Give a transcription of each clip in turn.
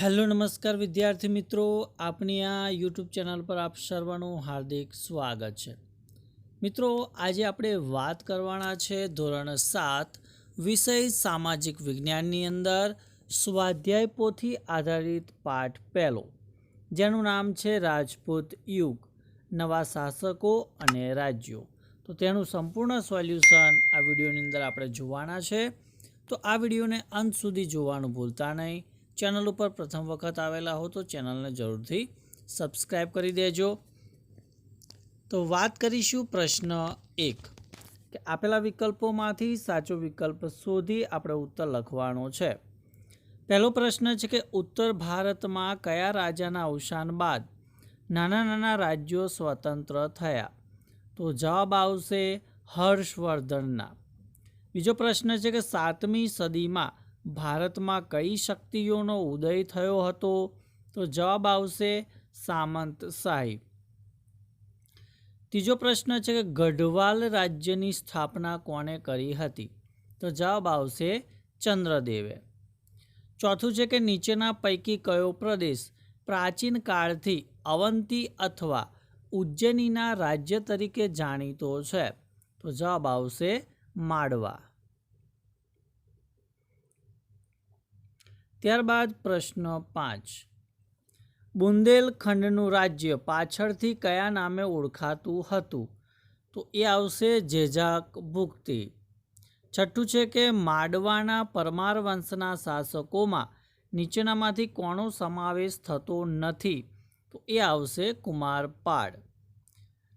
Hello, નમસ્કાર વિદ્યાર્થી મિત્રો. આપની આ યુટ્યુબ ચેનલ પર આપ સર્વનું હાર્દિક સ્વાગત છે. મિત્રો, આજે આપણે વાત કરવાના છે ધોરણ સાત, વિષય સામાજિક વિજ્ઞાનની અંદર, સ્વાધ્યાય પોથી આધારિત પાઠ પહેલો. જેનું નામ છે રાજપૂત યુગ, નવા શાસકો અને રાજ્યો. તો તેનું સંપૂર્ણ સોલ્યુશન આ વિડીયોની અંદર આપણે જોવાના છે. તો આ વિડીયોને અંત સુધી જોવાનું ભૂલતા નહીં. ચેનલ ઉપર પ્રથમ વખત આવેલા હો તો ચેનલને જરૂરથી સબસ્ક્રાઈબ કરી દેજો. તો વાત કરીશું પ્રશ્ન એક, કે આપેલા વિકલ્પોમાંથી સાચો વિકલ્પ શોધી આપણે ઉત્તર લખવાનો છે. પહેલો પ્રશ્ન છે કે ઉત્તર ભારતમાં કયા રાજાના અવસાન બાદ નાના નાના રાજ્યો સ્વતંત્ર થયા? તો જવાબ આવશે હર્ષવર્ધનના. બીજો પ્રશ્ન છે કે સાતમી સદીમાં ભારતમાં કઈ શક્તિઓનો ઉદય થયો હતો? તો જવાબ આવશે સામંત શાહી ત્રીજો પ્રશ્ન છે કે ગઢવાલ રાજ્યની સ્થાપના કોણે કરી હતી? તો જવાબ આવશે ચંદ્રદેવે. ચોથું છે કે નીચેના પૈકી કયો પ્રદેશ પ્રાચીન કાળથી અવંતી અથવા ઉજ્જૈનીના રાજ્ય તરીકે જાણીતો છે? તો જવાબ આવશે માળવા ત્યારબાદ પ્રશ્ન પાંચ. બુંદેલખંડનું રાજ્ય પાછળથી કયા નામે ઓળખાતું હતું? તો એ આવશે જેજાક ભુક્તિ. છઠ્ઠું છે કે માડવાના પરમાર વંશના શાસકોમાં નીચેનામાંથી કોનો સમાવેશ થતો નથી? તો એ આવશે કુમારપાળ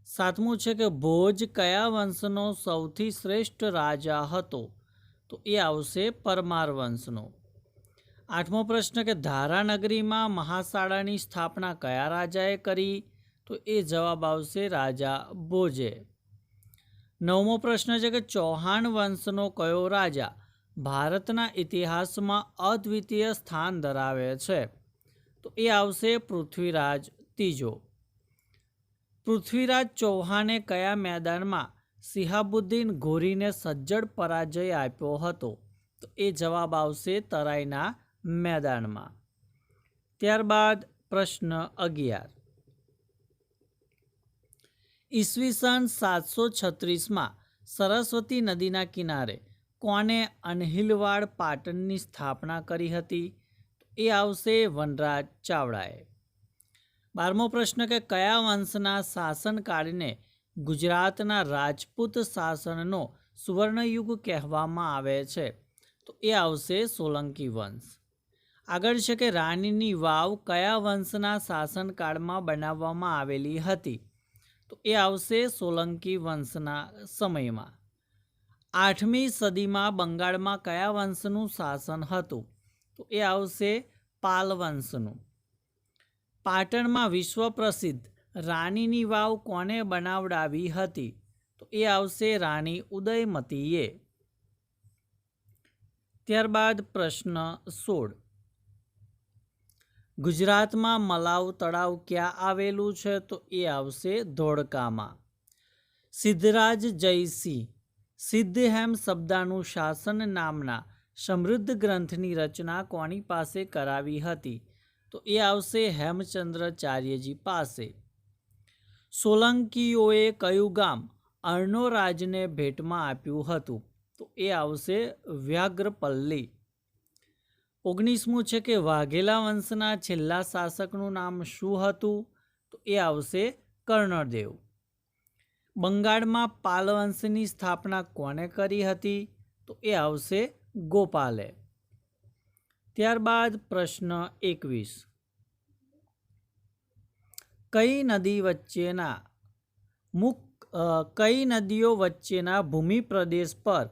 સાતમું છે કે ભોજ કયા વંશનો સૌથી શ્રેષ્ઠ રાજા હતો? તો એ આવશે પરમાર વંશનો. આઠમો પ્રશ્ન કે ધારાનગરીમાં મહાશાળાની સ્થાપના કયા રાજાએ કરી? તો એ જવાબ આવશે રાજા ભોજે નવમો પ્રશ્ન છે કે ચૌહાણ વંશનો કયો રાજા ભારતના ઇતિહાસમાં અદ્વિતીય સ્થાન ધરાવે છે? તો એ આવશે પૃથ્વીરાજ ત્રીજો. પૃથ્વીરાજ ચૌહાણે કયા મેદાનમાં સિહાબુદ્દીન ઘોરીને સજ્જડ પરાજય આપ્યો હતો? તો એ જવાબ આવશે તરાઈના મેદાનમાં. ત્યારબાદ પ્રશ્ન અગિયાર. ઈસવીસન સાતસો છત્રીસમાં સરસ્વતી નદીના કિનારે કોને અનહિલવાડ પાટણની સ્થાપના કરી હતી? એ આવશે વનરાજ ચાવડાએ. બારમો પ્રશ્ન કે કયા વંશના શાસનકાળને ગુજરાતના રાજપૂત શાસનનો સુવર્ણયુગ કહેવામાં આવે છે? તો એ આવશે સોલંકી વંશ. આગળ છે કે રાણીની વાવ કયા વંશના શાસનકાળમાં બનાવવામાં આવેલી હતી? તો એ આવશે સોલંકી વંશના સમયમાં. આઠમી સદીમાં બંગાળમાં કયા વંશનું શાસન હતું? તો એ આવશે પાલ વંશનું. પાટણમાં વિશ્વ પ્રસિદ્ધ રાણીની વાવ કોને બનાવડાવી હતી? તો એ આવશે રાણી ઉદયમતીએ. ત્યારબાદ પ્રશ્ન સોળ. ગુજરાતમાં મલાવ તળાવ ક્યાં આવેલું છે તો એ આવશે ધોળકામાં. સિદ્ધરાજ જયસિંહ, સિદ્ધહેમ શબ્દાનું શાસન નામના સમૃદ્ધ ગ્રંથની રચના કોની પાસે કરાવી હતી? તો એ આવશે હેમચંદ્રાચાર્યજી પાસે. સોલંકીઓએ કયું ગામ અર્ણોરાજને ભેટમાં આપ્યું હતું? તો એ આવશે વ્યાઘ્રપલ્લી. ઓગણીસમું છે કે વાઘેલા વંશના છેલ્લા શાસકનું નામ શું હતું? તો એ આવશે કર્ણદેવ. બંગાળમાં પાલ વંશની સ્થાપના કોને કરી હતી? તો એ આવશે ગોપાલે. ત્યારબાદ પ્રશ્ન એકવીસ. કઈ નદી વચ્ચેના મુખ કઈ નદીઓ વચ્ચેના ભૂમિ પ્રદેશ પર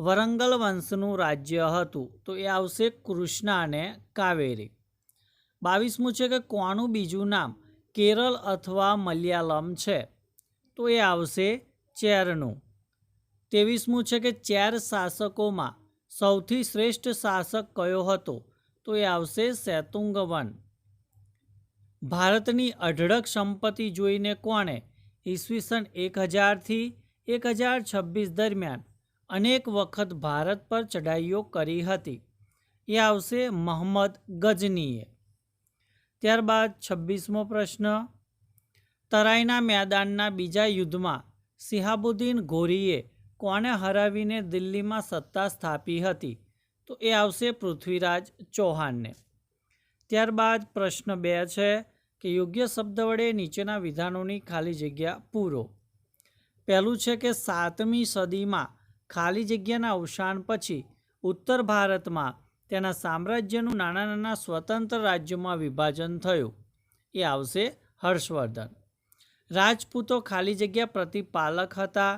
વરંગલ વંશનું રાજ્ય હતું. તો એ આવશે કૃષ્ણા અને કાવેરી. બાવીસમું છે કે કોનું બીજું નામ? કેરળ અથવા મલયાલમ છે. તો એ આવશે ચેરનું. ત્રેવીસમું છે કે ચેર શાસકોમાં સૌથી શ્રેષ્ઠ શાસક કયો હતો? તો એ આવશે સેતુંગવન ભારતની અઢળક સંપત્તિ જોઈને કોણે? ઈસવીસન એક હજારથી એક હજાર છવ્વીસ દરમિયાન અનેક વખત ભારત પર ચઢાઈઓ કરી હતી. એ આવશે મોહમ્મદ ગજનીએ. ત્યારબાદ છવ્વીસમો પ્રશ્ન, તરાઈના મેદાનના બીજા યુદ્ધમાં સિહાબુદ્દીન ઘોરીએ કોને હરાવીને દિલ્હીમાં સત્તા સ્થાપી હતી? તો એ આવશે પૃથ્વીરાજ ચૌહાણને. ત્યારબાદ પ્રશ્ન બે છે કે યોગ્ય શબ્દ વડે નીચેના વિધાનોની ખાલી જગ્યા પૂરો. પહેલું છે કે સાતમી સદીમાં ખાલી જગ્યાના અવસાન પછી ઉત્તર ભારતમાં તેના સામ્રાજ્યનું નાના નાના સ્વતંત્ર રાજ્યોમાં વિભાજન થયું. એ આવશે હર્ષવર્ધન. રાજપૂતો ખાલી જગ્યા પ્રતિપાલક હતા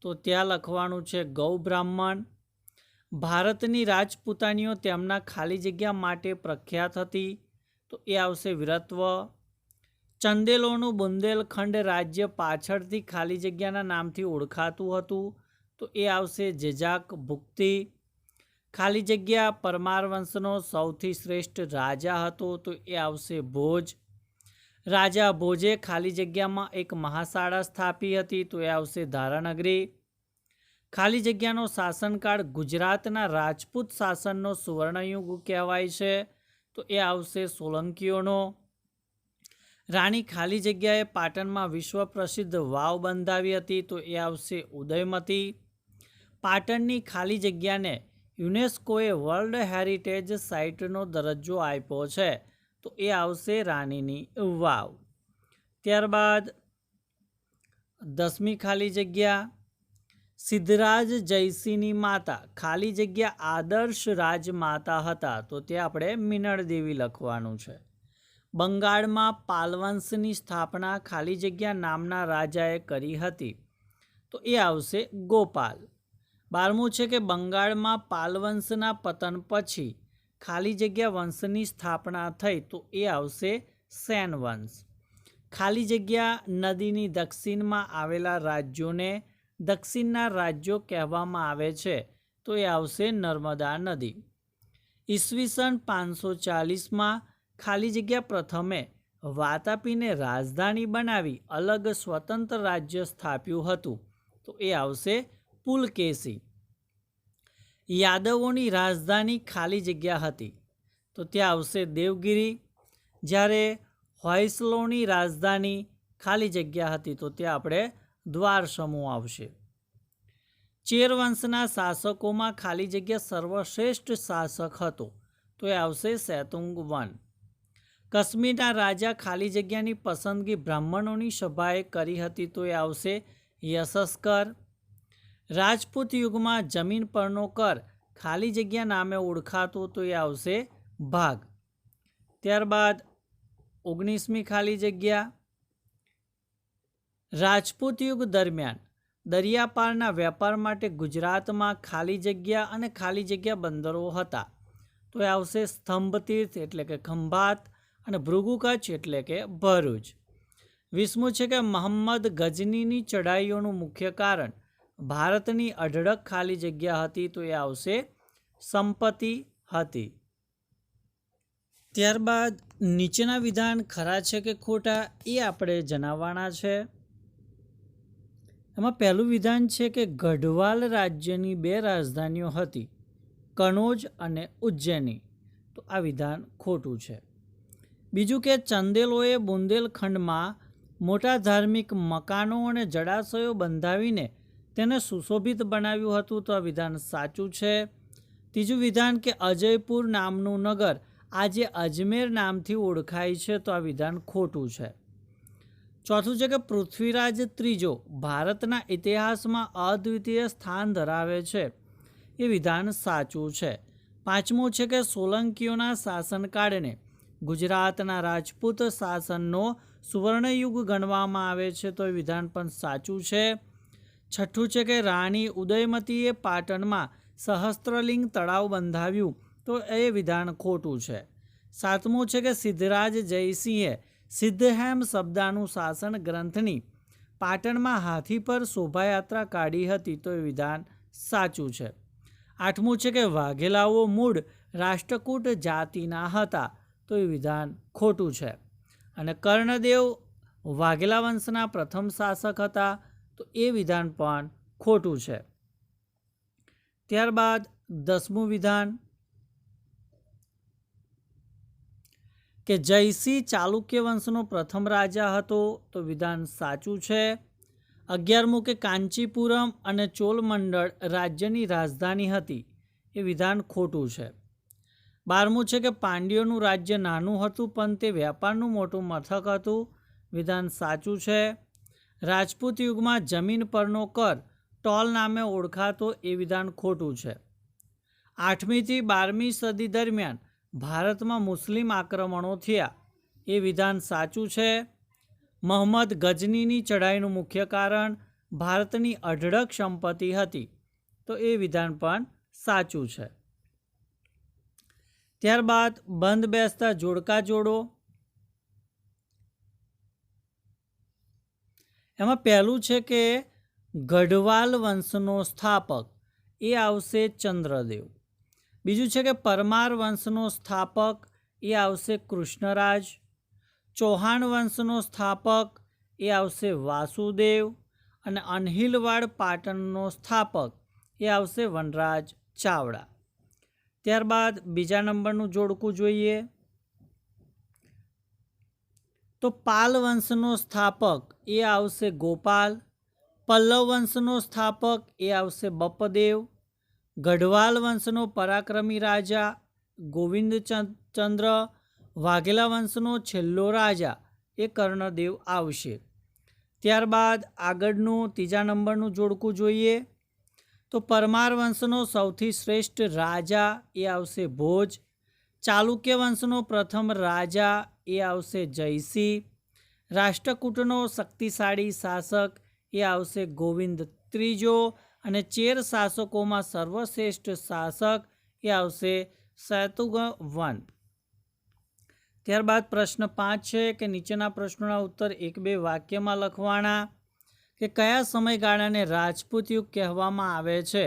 તો ત્યાં લખવાનું છે ગૌ બ્રાહ્મણ. ભારતની રાજપૂતાનીઓ તેમના ખાલી જગ્યા માટે પ્રખ્યાત હતી તો એ આવશે વીરત્વ. ચંદેલોનું બુંદેલખંડ રાજ્ય પાછળથી ખાલી જગ્યાના નામથી ઓળખાતું હતું. તો એ આવશે જેજાક ભુક્તિ. ખાલી જગ્યા પરમાર વંશનો સૌથી શ્રેષ્ઠ રાજા હતો તો એ આવશે ભોજ. રાજા ભોજે ખાલી જગ્યામાં એક મહાશાળા સ્થાપી હતી તો એ આવશે ધારાનગરી. ખાલી જગ્યાનો શાસનકાળ ગુજરાતના રાજપૂત શાસનનો સુવર્ણયુગ કહેવાય છે તો એ આવશે સોલંકીઓનો. રાણી ખાલી જગ્યાએ પાટણમાં વિશ્વ પ્રસિદ્ધ વાવ બંધાવી હતી તો એ આવશે ઉદયમતી. પાટણની ખાલી જગ્યાને યુનેસ્કોએ વર્લ્ડ હેરિટેજ સાઇટનો દરજ્જો આપ્યો છે, તો એ આવશે રાણીની વાવ. ત્યારબાદ દસમી ખાલી જગ્યા, સિદ્ધરાજ જયસિંહની માતા. ખાલી જગ્યા આદર્શ રાજમાતા હતા, તો તે આપણે મિનળ દેવી લખવાનું છે. બંગાળમાં પાલવંશની સ્થાપના ખાલી જગ્યા નામના રાજાએ કરી હતી, તો એ આવશે ગોપાલ. બારમું છે કે બંગાળમાં પાલવંશના પતન પછી ખાલી જગ્યા વંશની સ્થાપના થઈ તો એ આવશે સેન વંશ. ખાલી જગ્યા નદીની દક્ષિણમાં આવેલા રાજ્યોને દક્ષિણના રાજ્યો કહેવામાં આવે છે તો એ આવશે નર્મદા નદી. ઈસવીસન પાંચસો ચાલીસમાં ખાલી જગ્યા પ્રથમે વાતાપીને રાજધાની બનાવી અલગ સ્વતંત્ર રાજ્ય સ્થાપ્યું હતું તો એ આવશે પુલકેશી. યાદવોની રાજધાની ખાલી જગ્યા હતી. તો ત્યાં આવશે દેવગિરી. જ્યારે હોયસલોની રાજધાની ખાલી જગ્યા હતી, તો ત્યાં આપણે દ્વાર સમૂહ આવશે. ચેરવંશના શાસકોમાં ખાલી જગ્યા સર્વશ્રેષ્ઠ શાસક હતો, તો એ આવશે સેતુંગ વન. કાશ્મીરના રાજા ખાલી જગ્યાની પસંદગી બ્રાહ્મણોની સભાએ કરી હતી, તો એ આવશે યશસ્કર. રાજપૂત યુગમાં જમીન પરનો કર ખાલી જગ્યા નામે ઓળખાતો તો એ આવશે ભાગ. ત્યારબાદ ઓગણીસમી ખાલી જગ્યા. રાજપૂત યુગ દરમિયાન દરિયાપારના વેપાર માટે ગુજરાતમાં ખાલી જગ્યા અને ખાલી જગ્યા બંદરો હતા. તો એ આવશે સ્તંભ તીર્થ એટલે કે ખંભાત અને ભૃગુ એટલે કે ભરૂચ. વીસમું છે કે મોહમ્મદ ગજનીની ચઢાઈઓનું મુખ્ય કારણ ભારતની અઢળક ખાલી જગ્યા હતી તો એ આવશે સંપત્તિ હતી. ત્યારબાદ નીચેના વિધાન ખરા છે કે ખોટા એ આપણે જણાવવાના છે. એમાં પહેલું વિધાન છે કે ગઢવાલ રાજ્યની બે રાજધાનીઓ હતી કનોજ અને ઉજ્જૈની. તો આ વિધાન ખોટું છે. બીજું કે ચંદેલોએ બુંદેલખંડમાં મોટા ધાર્મિક મકાનો અને જળાશયો બંધાવીને તેને સુશોભિત બનાવ્યું હતું તો આ વિધાન સાચું છે. ત્રીજું વિધાન કે અજયપુર નામનું નગર આજે અજમેર નામથી ઓળખાય છે તો આ વિધાન ખોટું છે. ચોથું છે કે પૃથ્વીરાજ ત્રીજો ભારતના ઇતિહાસમાં અદ્વિતીય સ્થાન ધરાવે છે. એ વિધાન સાચું છે. પાંચમું છે કે સોલંકીઓના શાસનકાળને ગુજરાતના રાજપૂત શાસનનો સુવર્ણયુગ ગણવામાં આવે છે તો એ વિધાન પણ સાચું છે. છઠ્ઠું છે કે રાણી ઉદયમતીએ પાટણમાં સહસ્ત્રલિંગ તળાવ બંધાવ્યું, તો એ વિધાન ખોટું છે. સાતમું છે કે સિદ્ધરાજ જયસિંહે સિદ્ધહેમ શબ્દાનું શાસન ગ્રંથની પાટણમાં હાથી પર શોભાયાત્રા કાઢી હતી, તો એ વિધાન સાચું છે. આઠમું છે કે વાઘેલાઓ મૂળ રાષ્ટ્રકૂટ જાતિના હતા, તો એ વિધાન ખોટું છે. અને કર્ણદેવ વાઘેલા વંશના પ્રથમ શાસક હતા તો એ વિધાન પણ ખોટું છે. ત્યારબાદ દસમું વિધાન કે જયસિંહ ચાલુક્ય વંશનો પ્રથમ રાજા હતો તો વિધાન સાચું છે. અગિયારમું કે કાંચીપુરમ અને ચોલમંડળ રાજ્યની રાજધાની હતી એ વિધાન ખોટું છે. બારમું છે કે પાંડ્યોનું રાજ્ય નાનું હતું પણ તે વ્યાપારનું મોટું મથક હતું વિધાન સાચું છે. રાજપૂત યુગમાં જમીન પરનો કર ટોલ નામે ઓળખાતો એ વિધાન ખોટું છે. આઠમીથી બારમી સદી દરમિયાન ભારતમાં મુસ્લિમ આક્રમણો થયા. એ વિધાન સાચું છે? મોહમ્મદ ગજનીની ચઢાઈનું મુખ્ય કારણ ભારતની અઢળક સંપત્તિ હતી. તો એ વિધાન પણ સાચું છે. ત્યારબાદ બંધ બેસતા જોડકા જોડો એમાં પહેલું છે કે ગઢવાલ વંશનો સ્થાપક એ આવશે ચંદ્રદેવ. બીજું છે કે પરમાર વંશનો સ્થાપક એ આવશે કૃષ્ણરાજ. ચૌહાણ વંશનો સ્થાપક એ આવશે વાસુદેવ અને અનહિલવાડ પાટણનો સ્થાપક એ આવશે વનરાજ ચાવડા. ત્યારબાદ બીજા નંબરનું જોડકું જોઈએ. તો પાલ વંશનો સ્થાપક એ આવશે ગોપાલ, પલ્લવ વંશનો સ્થાપક એ આવશે બપદેવ ગઢવાલ વંશનો પરાક્રમી રાજા ગોવિંદ ચંદ્ર, વાઘેલા વંશનો છેલ્લો રાજા એ કર્ણદેવ આવશે. ત્યારબાદ આગળનું, ત્રીજા નંબરનું જોડકું જોઈએ. તો પરમાર વંશનો સૌથી શ્રેષ્ઠ રાજા એ આવશે ભોજ. ચાલુક્ય વંશનો પ્રથમ રાજા એ આવશે જયસિંહ રાષ્ટ્રકૂટનો શક્તિશાળી શાસક એ આવશે ગોવિંદ ત્રીજો અને ચેર શાસકોમાં સર્વશ્રેષ્ઠ શાસક એ આવશે શૈતુગવન ત્યારબાદ પ્રશ્ન પાંચ છે કે નીચેના પ્રશ્નોના ઉત્તર એક બે વાક્યમાં લખવાના કે કયા સમયગાળાને રાજપૂત યુગ કહેવામાં આવે છે?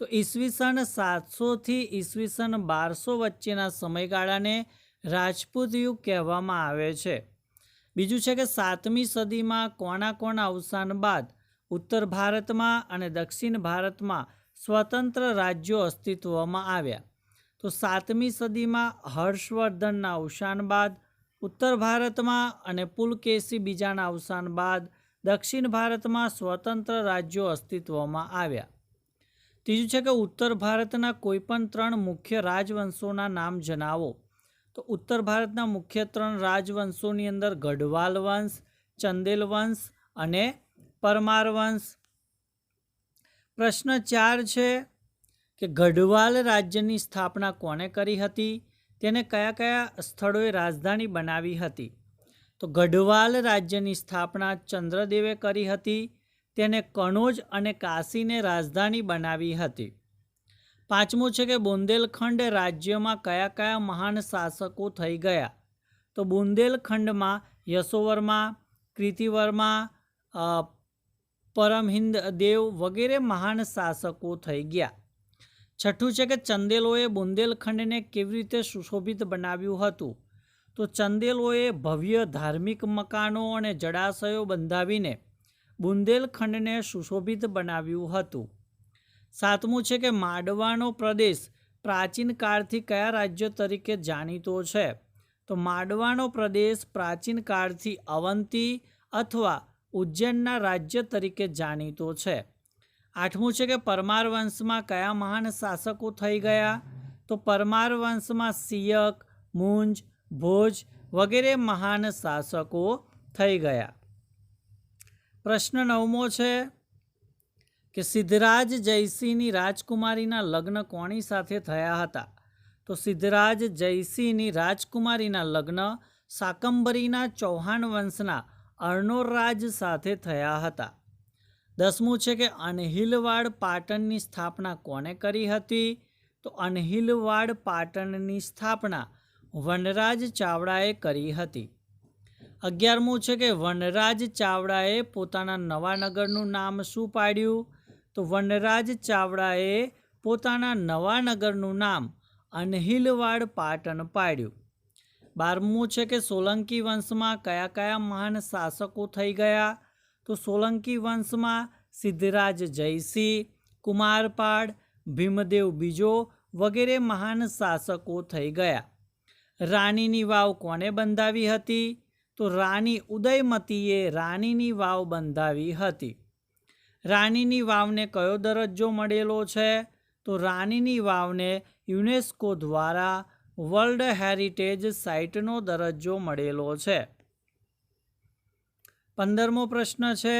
તો ઈસવીસન સાતસોથી ઈસવીસન બારસો વચ્ચેના સમયગાળાને રાજપૂત યુગ કહેવામાં આવે છે. બીજું છે કે સાતમી સદીમાં કોના કોણા અવસાન બાદ ઉત્તર ભારતમાં અને દક્ષિણ ભારતમાં સ્વતંત્ર રાજ્યો અસ્તિત્વમાં આવ્યા? તો સાતમી સદીમાં હર્ષવર્ધનના અવસાન બાદ ઉત્તર ભારતમાં અને પુલકેશી બીજાના અવસાન બાદ દક્ષિણ ભારતમાં સ્વતંત્ર રાજ્યો અસ્તિત્વમાં આવ્યા. ત્રીજું છે કે ઉત્તર ભારતના કોઈપણ ત્રણ મુખ્ય રાજવંશોના નામ જણાવો. તો ઉત્તર ભારતના મુખ્ય ત્રણ રાજવંશોની અંદર ગઢવાલ વંશ, ચંદેલ વંશ અને પરમાર વંશ. પ્રશ્ન ચાર છે કે ગઢવાલ રાજ્યની સ્થાપના કોણે કરી હતી? તેને કયા કયા સ્થળોએ રાજધાની બનાવી હતી? તો ગઢવાલ રાજ્યની સ્થાપના ચંદ્રદેવે કરી હતી. તેને કનોજ અને કાશીને રાજધાની બનાવી હતી. પાંચમું છે કે બુંદેલખંડ રાજ્યમાં કયા કયા મહાન શાસકો થઈ ગયા? તો બુંદેલખંડમાં યશોવર્મા કૃતિવર્મા પરમહિંદ દેવ વગેરે મહાન શાસકો થઈ ગયા. છઠ્ઠું છે કે ચંદેલોએ બુંદેલખંડને કેવી રીતે સુશોભિત બનાવ્યું હતું? તો ચંદેલોએ ભવ્ય ધાર્મિક મકાનો અને જળાશયો બંધાવીને બુંદેલખંડને સુશોભિત બનાવ્યું હતું. સાતમું છે કે માડવાનો પ્રદેશ પ્રાચીન કાળથી કયા રાજ્ય તરીકે જાણીતો છે? તો માડવાનો પ્રદેશ પ્રાચીન કાળથી અવંતી અથવા ઉજ્જૈનના રાજ્ય તરીકે જાણીતો છે. આઠમું છે કે પરમાર વંશમાં કયા મહાન શાસકો થઈ ગયા? તો પરમાર વંશમાં સિયક, મુંજ, ભોજ વગેરે મહાન શાસકો થઈ ગયા. પ્રશ્ન નવમો છે કે સિદ્ધરાજ જયસિંહની રાજકુમારીના લગ્ન કોની સાથે થયા હતા? તો સિદ્ધરાજ જયસિંહની રાજકુમારીના લગ્ન સાકંબરીના ચૌહાણ વંશના અર્ણોરાજ સાથે થયા હતા. દસમું છે કે અનહિલવાડ પાટણની સ્થાપના કોને કરી હતી? તો અનહિલવાડ પાટણની સ્થાપના વનરાજ ચાવડાએ કરી હતી. અગિયારમું છે કે વનરાજ ચાવડાએ પોતાના નવા નગરનું નામ શું પાડ્યું? તો વનરાજ ચાવડાએ પોતાના નવા નગરનું નામ અનહિલવાડ પાટણ પાડ્યું. બારમું છે કે સોલંકી વંશમાં કયા કયા મહાન શાસકો થઈ ગયા? તો સોલંકી વંશમાં સિદ્ધરાજ જયસિંહ, કુમારપાળ, ભીમદેવ બીજો વગેરે મહાન શાસકો થઈ ગયા. રાણીની વાવ કોને બંધાવી હતી? તો રાણી ઉદયમતીએ રાણીની વાવ બંધાવી હતી. રાણીની વાવને કયો દરજ્જો મળેલો છે? તો રાણીની વાવને યુનેસ્કો દ્વારા વર્લ્ડ હેરિટેજ સાઇટનો દરજ્જો મળેલો છે. પંદરમો પ્રશ્ન છે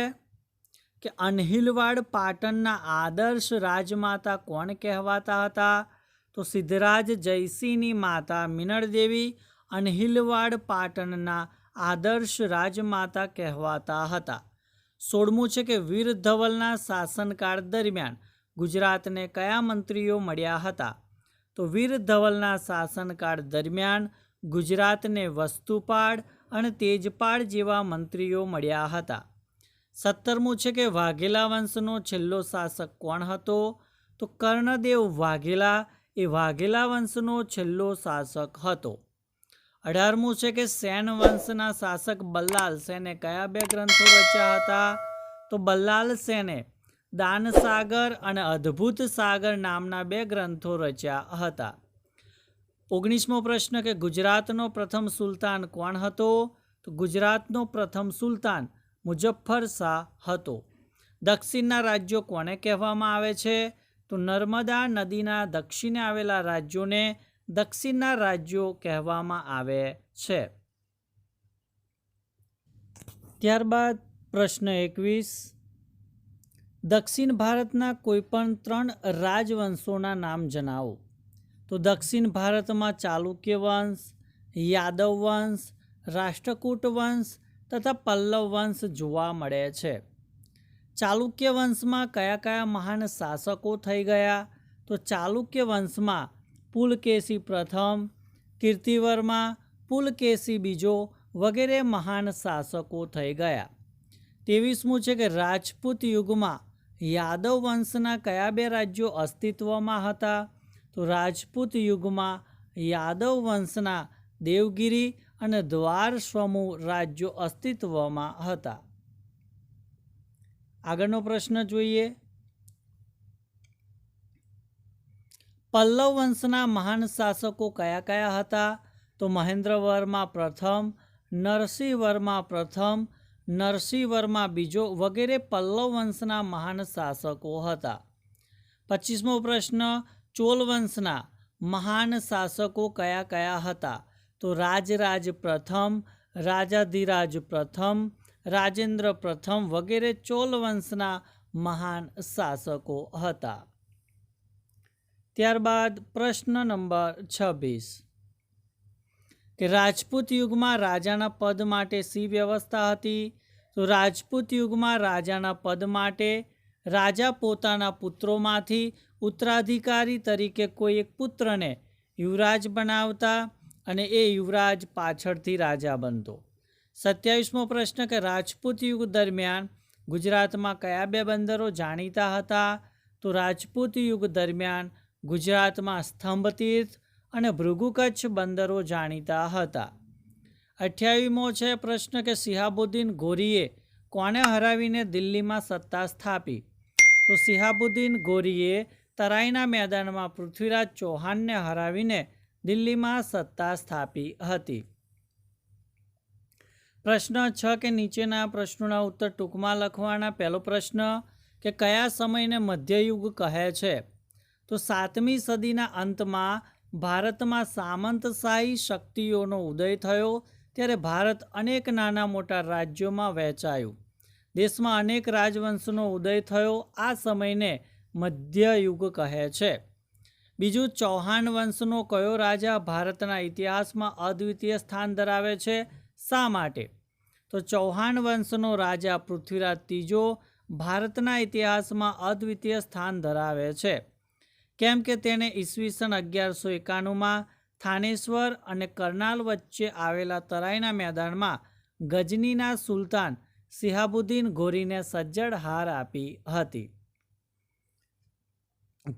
કે અનહિલવાડ પાટણના આદર્શ રાજમાતા કોણ કહેવાતા હતા? તો સિદ્ધરાજ જયસિંહની માતા મિનળદેવી અનહિલવાડ પાટણના આદર્શ રાજમાતા કહેવાતા હતા. સોળમું છે કે વીર ધવલના શાસનકાળ દરમિયાન ગુજરાતને કયા મંત્રીઓ મળ્યા હતા? તો વીર ધવલના શાસનકાળ દરમિયાન ગુજરાતને વસ્તુપાળ અને તેજપાળ જેવા મંત્રીઓ મળ્યા હતા. સત્તરમું છે કે વાઘેલા વંશનો છેલ્લો શાસક કોણ હતો? તો કર્ણદેવ વાઘેલા એ વાઘેલા વંશનો છેલ્લો શાસક હતો. અઢારમું છે કે સેન વંશના શાસક બલ્લાલ સેને કયા બે ગ્રંથો રચ્યા હતા? તો બલ્લાલ સેને દાનસાગર અને અદ્ભુત સાગર નામના બે ગ્રંથો રચ્યા હતા. ઓગણીસમો પ્રશ્ન કે ગુજરાતનો પ્રથમ સુલતાન કોણ હતો? તો ગુજરાતનો પ્રથમ સુલતાન મુજફ્ફર શાહ હતો. દક્ષિણના રાજ્યો કોને કહેવામાં આવે છે? તો નર્મદા નદીના દક્ષિણે આવેલા રાજ્યોને દક્ષિણના રાજ્યો કહેવામાં આવે છે. ત્યારબાદ પ્રશ્ન એકવીસ. દક્ષિણ ભારતના કોઈપણ ત્રણ રાજવંશોના નામ જણાવો. તો દક્ષિણ ભારતમાં ચાલુક્ય વંશ, યાદવ વંશ, રાષ્ટ્રકૂટ વંશ તથા પલ્લવ વંશ જોવા મળે છે. ચાલુક્ય વંશમાં કયા કયા મહાન શાસકો થઈ ગયા? તો ચાલુક્ય વંશમાં પુલકેશી પ્રથમ, કીર્તિવર્મા, પુલકેશી બીજો વગેરે મહાન શાસકો થઈ ગયા. ત્રેવીસમું છે કે રાજપૂત યુગમાં યાદવ વંશના કયા બે રાજ્યો અસ્તિત્વમાં હતા? તો રાજપૂત યુગમાં યાદવ વંશના દેવગિરી અને દ્વાર સમૂહ રાજ્યો અસ્તિત્વમાં હતા. આગળનો પ્રશ્ન જોઈએ. પલ્લવ વંશના મહાન શાસકો કયા કયા હતા? તો મહેન્દ્રવર્મા પ્રથમ, નરસિંહ વર્મા પ્રથમ, નરસિંહ વર્મા બીજો વગેરે પલ્લવ વંશના મહાન શાસકો હતા. પચીસમો પ્રશ્ન, ચોલ વંશના મહાન શાસકો કયા કયા હતા? તો રાજરાજ પ્રથમ, રાજાધિરાજ પ્રથમ, રાજેન્દ્ર પ્રથમ વગેરે ચોલ વંશના મહાન શાસકો હતા. ત્યારબાદ પ્રશ્ન નંબર છવ્વીસ. કે રાજપૂત યુગમાં રાજાના પદ માટે સી વ્યવસ્થા હતી? તો રાજપૂત યુગમાં રાજાના પદ માટે રાજા પોતાના પુત્રોમાંથી ઉત્તરાધિકારી તરીકે કોઈ એક પુત્રને યુવરાજ બનાવતા અને એ યુવરાજ પાછળથી રાજા બનતો. સત્યાવીસમો પ્રશ્ન, કે રાજપૂત યુગ દરમિયાન ગુજરાતમાં કયા બે બંદરો જાણીતા હતા? તો રાજપૂત યુગ દરમિયાન ગુજરાતમાં સ્તંભતીર્થ અને ભૃગુકચ્છ બંદરો જાણીતા હતા. અઠ્યાવીમો છે પ્રશ્ન કે સિહાબુદ્દીન ગોરીએ કોને હરાવીને દિલ્હીમાં સત્તા સ્થાપી? તો સિહાબુદ્દીન ગોરીએ તરાઈના મેદાનમાં પૃથ્વીરાજ ચૌહાણને હરાવીને દિલ્હીમાં સત્તા સ્થાપી હતી. પ્રશ્ન છ કે નીચેના પ્રશ્નોના ઉત્તર ટૂંકમાં લખવાના? પહેલો પ્રશ્ન કે કયા સમયને મધ્યયુગ કહે છે? તો સાતમી સદીના અંતમાં ભારતમાં સામંતશાહી શક્તિઓનો ઉદય થયો, ત્યારે ભારત અનેક નાના મોટા રાજ્યોમાં વહેંચાયું. દેશમાં અનેક રાજવંશનો ઉદય થયો, આ સમયને મધ્યયુગ કહે છે. બીજું, ચૌહાણ વંશનો કયો રાજા ભારતના ઇતિહાસમાં અદ્વિતીય સ્થાન ધરાવે છે, શા માટે? તો ચૌહાણ વંશનો રાજા પૃથ્વીરાજ ત્રીજો ભારતના ઇતિહાસમાં અદ્વિતીય સ્થાન ધરાવે છે. કેમ કે તેણે ઈસવીસન અગિયારસો એકાણુંમાં થાનેશ્વર અને કરનાલ વચ્ચે આવેલા તરાઈના મેદાનમાં ગજનીના સુલતાન સિહાબુદ્દીન ઘોરીને સજ્જડ હાર આપી હતી.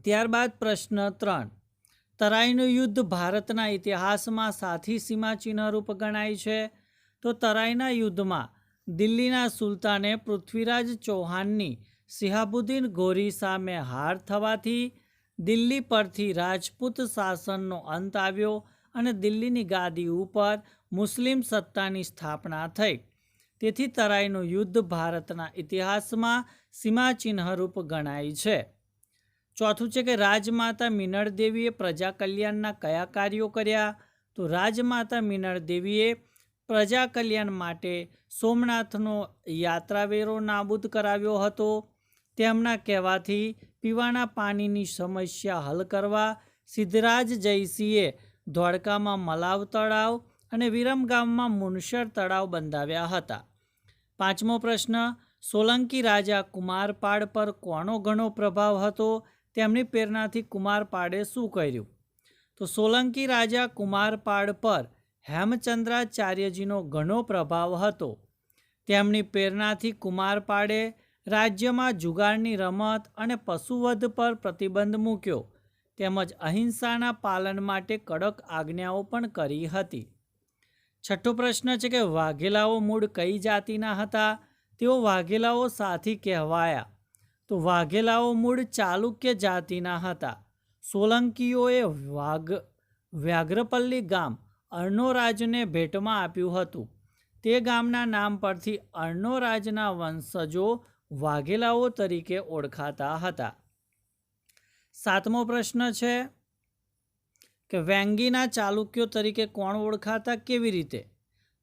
ત્યારબાદ પ્રશ્ન ત્રણ. તરાઈનું યુદ્ધ ભારતના ઇતિહાસમાં સાથી સીમાચિહ્નરૂપ ગણાય છે? તો તરાઈના યુદ્ધમાં દિલ્હીના સુલતાને પૃથ્વીરાજ ચૌહાણની સિહાબુદ્દીન ગોરી સામે હાર થવાથી દિલ્હી પરથી રાજપૂત શાસનનો અંત આવ્યો અને દિલ્હીની ગાદી ઉપર મુસ્લિમ સત્તાની સ્થાપના થઈ. તેથી તરાઈનું યુદ્ધ ભારતના ઇતિહાસમાં સીમાચિહ્નરૂપ ગણાય છે. ચોથું છે કે રાજમાતા મિનળ દેવીએ પ્રજા કલ્યાણના કયા કાર્યો કર્યા? તો રાજમાતા મિનળ દેવીએ પ્રજા કલ્યાણ માટે સોમનાથનો યાત્રાવેરો નાબૂદ કરાવ્યો હતો. તેમના કહેવાથી પીવાના પાણીની સમસ્યા હલ કરવા સિદ્ધરાજ જયસિંહે ધોળકામાં મલાવ તળાવ અને વિરમગામમાં મુનશર તળાવ બંધાવ્યા હતા. પાંચમો પ્રશ્ન, સોલંકી રાજા કુમારપાળ પર કોનો ઘણો પ્રભાવ હતો? તેમની પ્રેરણાથી કુમારપાડે શું કર્યું? તો સોલંકી રાજા કુમારપાળ પર હેમચંદ્રાચાર્યજીનો ઘણો પ્રભાવ હતો. તેમની પ્રેરણાથી કુમારપાળે રાજ્યમાં જુગારની રમત અને પશુવધ પર પ્રતિબંધ મૂક્યો. તેમજ અહિંસાના પાલન માટે કડક આજ્ઞાઓ પણ કરી હતી. છઠ્ઠો પ્રશ્ન છે કે વાઘેલાઓ મૂળ કઈ જાતિના હતા? તેઓ વાઘેલાઓ સાથી કહેવાયા. તો વાઘેલાઓ મૂળ ચાલુક્ય જાતિના હતા. સોલંકીઓએ વાઘ, વ્યાઘ્રપલ્લી ગામ અર્ણોરાજને ભેટમાં આપ્યું હતું. તે ગામના નામ પરથી અર્ણોરાજના વંશજો વાઘેલાઓ તરીકે ઓળખાતા હતા. સાતમો પ્રશ્ન છે કે વેંગીના ચાલુક્યો તરીકે કોણ ઓળખાતા કેવી રીતે?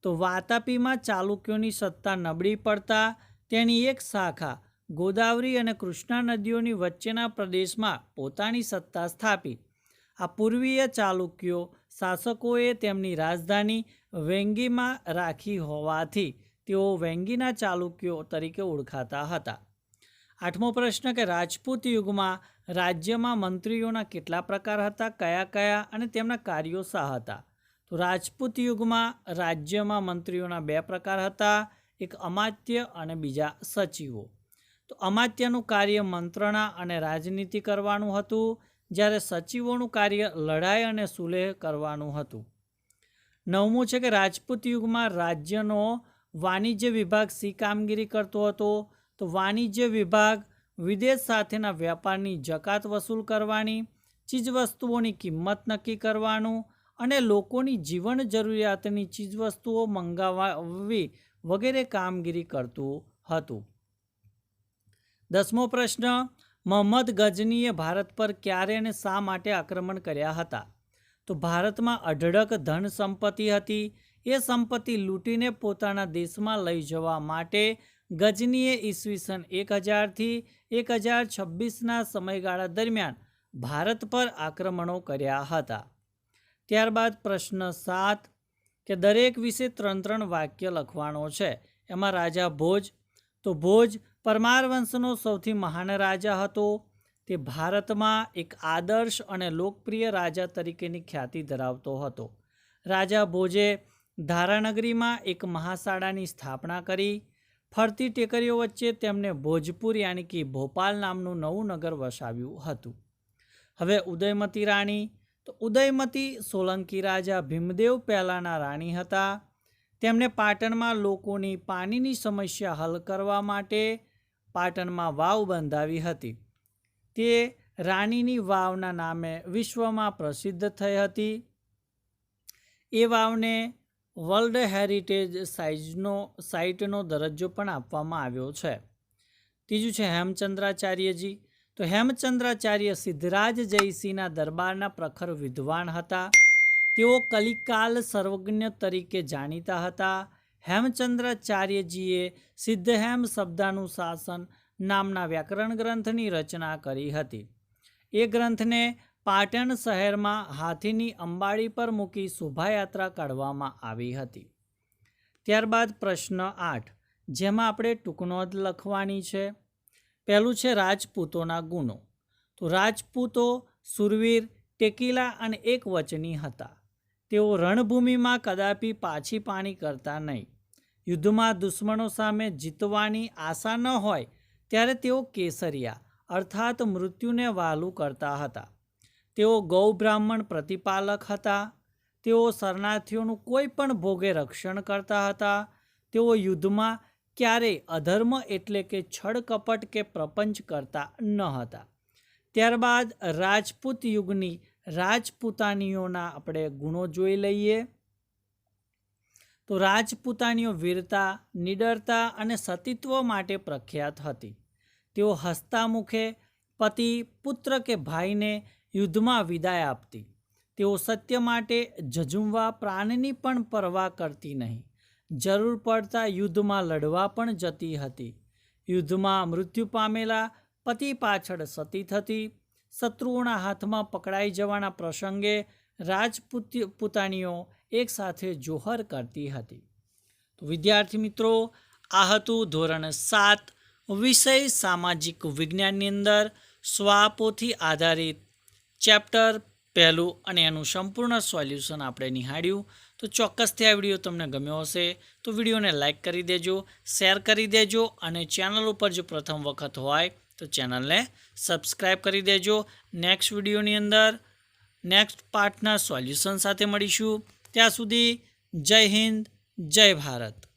તો વાતાપીમાં ચાલુક્યોની સત્તા નબળી પડતા તેની એક શાખા ગોદાવરી અને કૃષ્ણા નદીઓની વચ્ચેના પ્રદેશમાં પોતાની સત્તા સ્થાપી. આ પૂર્વીય ચાલુક્યો શાસકોએ તેમની રાજધાની વેંગીમાં રાખી હોવાથી તેઓ વેંગીના ચાલુક્યો તરીકે ઓળખાતા હતા. આઠમો પ્રશ્ન કે રાજપૂત યુગમાં રાજ્યમાં મંત્રીઓના કેટલા પ્રકાર હતા, કયા કયા અને તેમના કાર્યો શા હતા? તો રાજપૂત યુગમાં રાજ્યમાં મંત્રીઓના બે પ્રકાર હતા, એક અમાત્ય અને બીજા સચિવો. તો અમાત્યનું કાર્ય મંત્રણા અને રાજનીતિ કરવાનું હતું, જ્યારે સચિવોનું કાર્ય લડાઈ અને સુલેહ કરવાનું હતું. નવમું છે કે રાજપૂત યુગમાં રાજ્યનો વાણિજ્ય વિભાગ સી કામગીરી કરતો હતો, તો વાણિજ્ય વિભાગ વિદેશ સાથેના વેપારની જકાત વસૂલ કરવાની, ચીજવસ્તુઓની કિંમત નક્કી કરવાનું અને લોકોની જીવન જરૂરિયાતની ચીજવસ્તુઓ મંગાવવી વગેરે કામગીરી કરતું હતું. દસમો પ્રશ્ન, મોહમ્મદ ગજનીએ ભારત પર ક્યારે અને શા માટે આક્રમણ કર્યા હતા? તો ભારતમાં અઢળક ધન સંપત્તિ હતી એ સંપત્તિ લૂંટીને પોતાના દેશમાં લઈ જવા માટે ગજનીએ ઈસવીસન એક હજારથી એક હજાર છવ્વીસના સમયગાળા દરમિયાન ભારત પર આક્રમણો કર્યા હતા. ત્યારબાદ પ્રશ્ન સાત કે દરેક વિશે ત્રણ ત્રણ વાક્ય લખવાનો છે. એમાં રાજા ભોજ, તો ભોજ પરમાર વંશનો સૌથી મહાન રાજા હતો. તે ભારતમાં એક આદર્શ અને લોકપ્રિય રાજા તરીકેની ખ્યાતિ ધરાવતો હતો. રાજા ભોજે ધારાનગરીમાં એક મહાશાળાની સ્થાપના કરી. ફરતી ટેકરીઓ વચ્ચે તેમણે ભોજપુર યાની કે ભોપાલ નામનું નવું નગર વસાવ્યું હતું. હવે ઉદયમતી રાણી. તો ઉદયમતી સોલંકી રાજા ભીમદેવ પહેલાંના રાણી હતા. તેમણે પાટણમાં લોકોની પાણીની સમસ્યા હલ કરવા માટે પાટણમાં વાવ બંધાવી હતી. તે રાણીની વાવના નામે વિશ્વમાં પ્રસિદ્ધ થઈ હતી. એ વાવને વર્લ્ડ હેરિટેજ સાઇઝનો, સાઇટનો દરજ્જો પણ આપવામાં આવ્યો છે. ત્રીજું છે હેમચંદ્રાચાર્યજી. તો હેમચંદ્રાચાર્ય સિદ્ધરાજ જયસિંહના દરબારના પ્રખર વિદ્વાન હતા. તેઓ કલિકાલ સર્વજ્ઞ તરીકે જાણીતા હતા. હેમચંદ્રાચાર્યજીએ સિદ્ધહેમ શબ્દાનુશાસન નામના વ્યાકરણ ગ્રંથની રચના કરી હતી. એ ગ્રંથને પાટણ શહેરમાં હાથીની અંબાડી પર મૂકી શોભાયાત્રા કાઢવામાં આવી હતી. ત્યારબાદ પ્રશ્ન આઠ, જેમાં આપણે ટૂંકનોંધ લખવાની છે. પહેલું છે રાજપૂતોના ગુણો તો રાજપૂતો સુરવીર, ટેકીલા અને એક વચની હતા. તેઓ રણભૂમિમાં કદાપી પાછી પાણી કરતા નહીં. યુદ્ધમાં દુશ્મનો સામે જીતવાની આશા ન હોય, ત્યારે તેઓ કેસરિયા, અર્થાત મૃત્યુને વહાલું કરતા હતા. તેઓ ગૌ બ્રાહ્મણ પ્રતિપાલક હતા. તેઓ શરણાર્થીઓનું કોઈ પણ ભોગે રક્ષણ કરતા હતા. તેઓ યુદ્ધમાં ક્યારેય અધર્મ એટલે કે છળ કપટ કે પ્રપંચ કરતા ન હતા. ત્યારબાદ રાજપૂત યુગની રાજપૂતાનીઓના આપણે ગુણો જોઈ લઈએ. તો રાજપૂતાનીઓ વીરતા, નિડરતા અને સતીત્વ માટે પ્રખ્યાત હતી. તેઓ હસતા મુખે પતિ, પુત્ર કે ભાઈને યુદ્ધમાં વિદાય આપતી. તેઓ સત્ય માટે ઝઝુમવા પ્રાણની પણ પરવા કરતી નહીં. જરૂર પડતા યુદ્ધમાં લડવા પણ જતી હતી. યુદ્ધમાં મૃત્યુ પામેલા પતિ પાછળ સતી થતી, શત્રુઓના હાથમાં પકડાઈ જવાના પ્રસંગે રાજપૂત પુતાણીઓ એકસાથે જોહર કરતી હતી. તો વિદ્યાર્થી મિત્રો, આ હતું ધોરણ સાત વિષય સામાજિક વિજ્ઞાનની અંદર સ્વાપોથી આધારિત ચેપ્ટર પહેલું અને એનું સંપૂર્ણ સોલ્યુશન આપણે નિહાળ્યું. તો ચોક્કસથી આ વીડિયો તમને ગમ્યો હશે. તો વિડીયોને લાઇક કરી દેજો, શેર કરી દેજો અને ચેનલ ઉપર જો પ્રથમ વખત હોય તો ચેનલને સબસ્ક્રાઈબ કરી દેજો. નેક્સ્ટ વિડીયોની અંદર નેક્સ્ટ પાર્ટના સોલ્યુશન સાથે મળીશું. ત્યાં સુધી જય હિન્દ, જય ભારત.